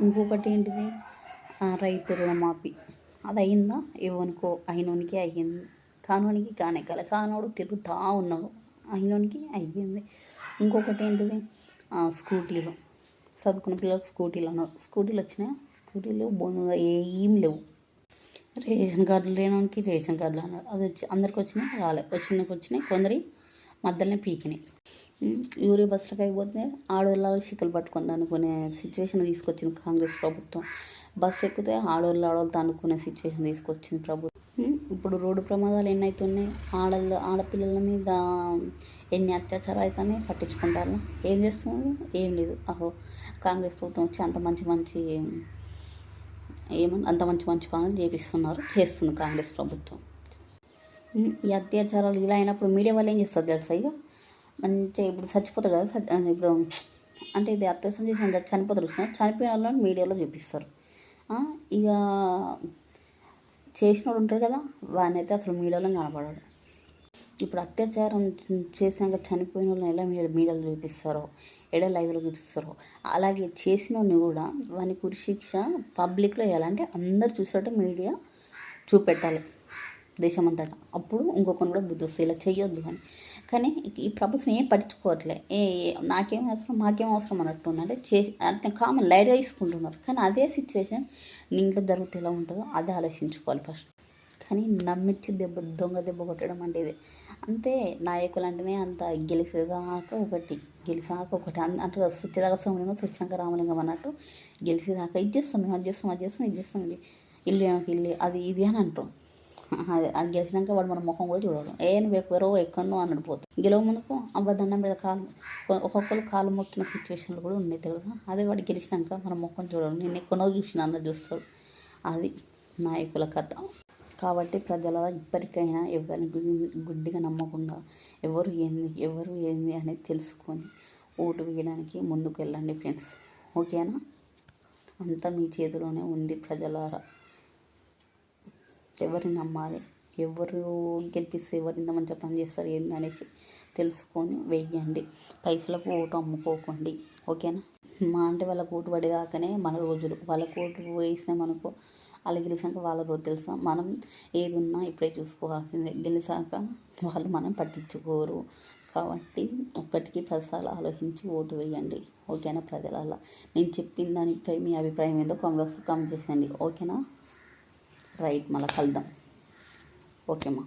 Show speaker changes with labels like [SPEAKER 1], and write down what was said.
[SPEAKER 1] ఇంకొకటి ఏంటిది? రైతు రుణమాఫీ. అది అయిందా ఏమనుకో అయినోనికి అయ్యింది. కానోనికి కానే కల కానోడు తిరుగుతూ ఉన్నాడు. అయినోనికి అయ్యింది. ఇంకొకటి ఏంటిది? ఆ, స్కూటీలు. చదువుకున్న పిల్లలు స్కూటీలు అన్నారు. స్కూటీలు వచ్చినాయి? స్కూటీలు ఏం లేవు. రేషన్ కార్డులు లేనోనికి రేషన్ కార్డులు అన్నారు. అది వచ్చి అందరికి వచ్చినాయి? రాలే. వచ్చినాకి వచ్చినాయి. కొందరి మధ్యలోనే పీకినాయి. యూరియా బస్సులకు అయిపోతే ఆడవాళ్ళు షికలు పట్టుకుంది అనుకునే సిచ్యువేషన్ తీసుకొచ్చింది కాంగ్రెస్ ప్రభుత్వం. బస్సు ఎక్కితే ఆడవాళ్ళు ఆడవాళ్ళతో అనుకునే సిచ్యువేషన్ తీసుకొచ్చింది ప్రభుత్వం. ఇప్పుడు రోడ్డు ప్రమాదాలు ఎన్ని అవుతున్నాయి ఆడళ్ళు ఆడపిల్లల మీద ఎన్ని అత్యాచారాలు అవుతున్నాయి పట్టించుకుంటారు? ఏం చేస్తున్నారు? ఏం లేదు. అహో కాంగ్రెస్ ప్రభుత్వం వచ్చి అంత మంచి మంచి ఏమని అంత మంచి మంచి పనులు చేపిస్తున్నారు చేస్తుంది కాంగ్రెస్ ప్రభుత్వం. ఈ అత్యాచారాలు ఇలా అయినప్పుడు మీడియా వాళ్ళు ఏం చేస్తారు తెలుసా ఇక మంచిగా ఇప్పుడు చచ్చిపోతారు కదా ఇప్పుడు అంటే ఇది అత్యవసరం చేసిన చనిపోతారు చూసినా చనిపోయిన వాళ్ళని మీడియాలో చూపిస్తారు. ఇక ఇక చేసినోడు ఉంటారు కదా వాడిని అయితే అసలు మీడియాలో కనపడాడు. ఇప్పుడు అత్యాచారం చేసాక చనిపోయిన వాళ్ళని ఎలా మీడియా మీడియాలో చూపిస్తారో ఎడ లైవ్లో చూపిస్తారో అలాగే చేసినోడిని కూడా వాని కురిశిక్ష పబ్లిక్లో వేయాలంటే అందరు చూసేటట్టు మీడియా చూపెట్టాలి. దేశమంతటా. అప్పుడు ఇంకొకరిని కూడా బుద్ధి వస్తుంది ఇలా చేయొద్దు అని. కానీ ఈ ప్రభుత్వం ఏం పట్టించుకోవట్లే. ఏ నాకేం అవసరం మాకేం అవసరం అన్నట్టు ఉంది. అంటే చేసి అంటే కామన్ లైట్గా తీసుకుంటున్నారు. కానీ అదే సిచ్యువేషన్ ఇంట్లో జరిగితే ఎలా ఉంటుందో అదే ఆలోచించుకోవాలి ఫస్ట్ కానీ నమ్మించి దెబ్బ దొంగ దెబ్బ కొట్టడం అంటే ఇదే. అంతే నాయకులు అంటేనే అంత గెలిచేదాకా ఒకటి గెలిచాక ఒకటి. అంటే స్వచ్ఛదాకా సోమలింగం స్వచ్ఛంగా రామలింగం అన్నట్టు గెలిచేదాకా ఇది చేస్తాం మేము అది చేస్తాం అది చేస్తాం ఇది చేస్తాం ఇది. ఇల్లు ఏమో ఇల్లు అది ఇది అని అంటాం. అది గెలిచినాక వాడు మన ముఖం కూడా చూడడు. ఏ నువ్వు ఎక్కడో ఎక్కడో అన్నట్టు పోతాం. గెలవ ముందుకు అబ్బదండం మీద కాలు ఒక్కొక్కరు కాలు మొక్కిన సిచ్యువేషన్లు కూడా ఉన్నాయి తెలుసా? అదే వాడు గెలిచినాక మన ముఖం చూడడు. నేను ఎక్కడో చూసిన అన్న చూస్తాడు. అది నాయకుల కథ. కాబట్టి ప్రజల ఇప్పటికైనా ఎవరిని గుడ్డిగా నమ్మకుండా ఎవరు ఏంది ఎవరు ఏంది అనేది తెలుసుకొని ఓటు వేయడానికి ముందుకు వెళ్ళండి ఫ్రెండ్స్. ఓకేనా? అంతా మీ చేతిలోనే ఉంది ప్రజలారా. ఎవరిని నమ్మాలి? ఎవరు గెలిపిస్తే ఎవరు ఇంత మంచిగా పని చేస్తారు ఏంది అనేసి తెలుసుకొని వెయ్యండి. పైసలకు ఓటు అమ్ముకోకండి. ఓకేనా? మా అంటే వాళ్ళ ఓటు పడేదాకానే మన రోజులు. వాళ్ళ ఓటు వేసినామనుకో వాళ్ళు గెలిచాక వాళ్ళ రోజు తెలుసా? మనం ఏది ఉన్నా ఇప్పుడే చూసుకోవాల్సిందే. గెలిచాక వాళ్ళు మనం పట్టించుకోరు. కాబట్టి ఒక్కటికి పదిసార్లు ఆలోచించి ఓటు వేయండి. ఓకేనా ప్రజలలా నేను చెప్పిన దానిపై మీ అభిప్రాయం ఏదో కామెంట్ కామెంట్ చేసేయండి. ఓకేనా? రైట్ మళ్ళీ కలుద్దాం. ఓకేమ్మా.